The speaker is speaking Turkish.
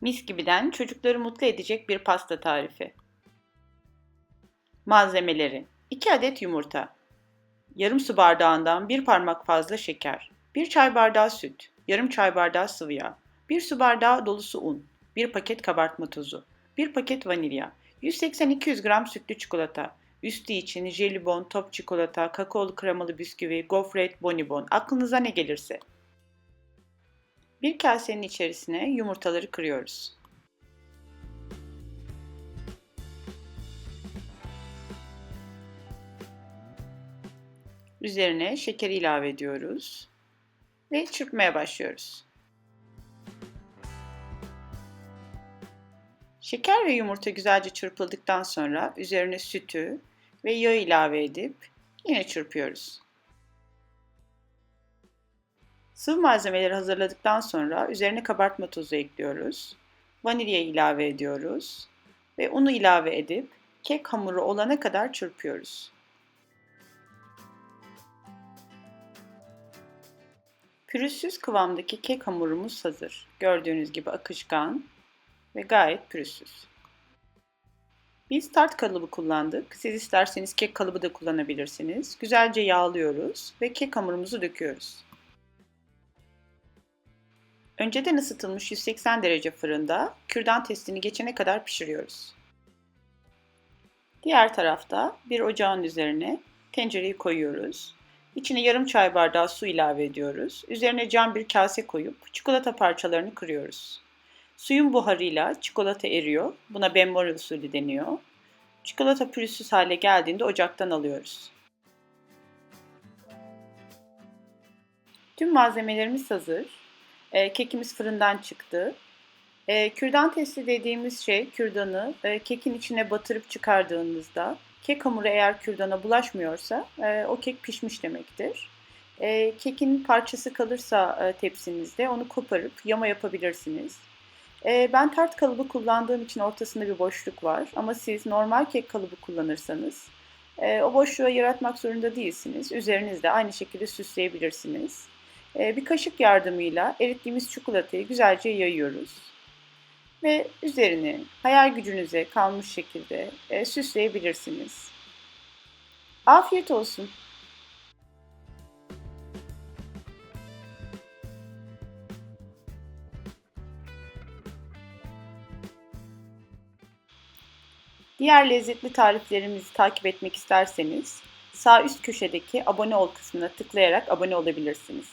Mis gibiden çocukları mutlu edecek bir pasta tarifi. Malzemeleri. 2 adet yumurta, yarım su bardağından bir parmak fazla şeker, 1 çay bardağı süt, yarım çay bardağı sıvı yağ, 1 su bardağı dolusu un, 1 paket kabartma tozu, 1 paket vanilya, 180-200 gram sütlü çikolata, üstü için jelibon, top çikolata, kakaolu kremalı bisküvi, gofret, bonibon, aklınıza ne gelirse. Bir kasenin içerisine yumurtaları kırıyoruz. Üzerine şekeri ilave ediyoruz ve çırpmaya başlıyoruz. Şeker ve yumurta güzelce çırpıldıktan sonra üzerine sütü ve yağ ilave edip yine çırpıyoruz. Sıvı malzemeleri hazırladıktan sonra üzerine kabartma tozu ekliyoruz. Vanilya ilave ediyoruz ve unu ilave edip kek hamuru olana kadar çırpıyoruz. Pürüzsüz kıvamdaki kek hamurumuz hazır. Gördüğünüz gibi akışkan ve gayet pürüzsüz. Biz tart kalıbı kullandık. Siz isterseniz kek kalıbı da kullanabilirsiniz. Güzelce yağlıyoruz ve kek hamurumuzu döküyoruz. Önceden ısıtılmış 180 derece fırında kürdan testini geçene kadar pişiriyoruz. Diğer tarafta bir ocağın üzerine tencereyi koyuyoruz. İçine yarım çay bardağı su ilave ediyoruz. Üzerine cam bir kase koyup çikolata parçalarını kırıyoruz. Suyun buharıyla çikolata eriyor. Buna benmol usulü deniyor. Çikolata pürüzsüz hale geldiğinde ocaktan alıyoruz. Tüm malzemelerimiz hazır. E, kekimiz fırından çıktı. E, kürdan testi dediğimiz şey kürdanı e, kekin içine batırıp çıkardığınızda kek hamuru eğer kürdana bulaşmıyorsa e, o kek pişmiş demektir. E, kekin parçası kalırsa e, tepsinizde onu koparıp yama yapabilirsiniz. E, ben tart kalıbı kullandığım için ortasında bir boşluk var ama siz normal kek kalıbı kullanırsanız e, o boşluğu yaratmak zorunda değilsiniz. Üzerinizde aynı şekilde süsleyebilirsiniz. E, bir kaşık yardımıyla erittiğimiz çikolatayı güzelce yayıyoruz. Ve üzerini hayal gücünüze kalmış şekilde e, süsleyebilirsiniz. Afiyet olsun. Diğer lezzetli tariflerimizi takip etmek isterseniz sağ üst köşedeki abone ol kısmına tıklayarak abone olabilirsiniz.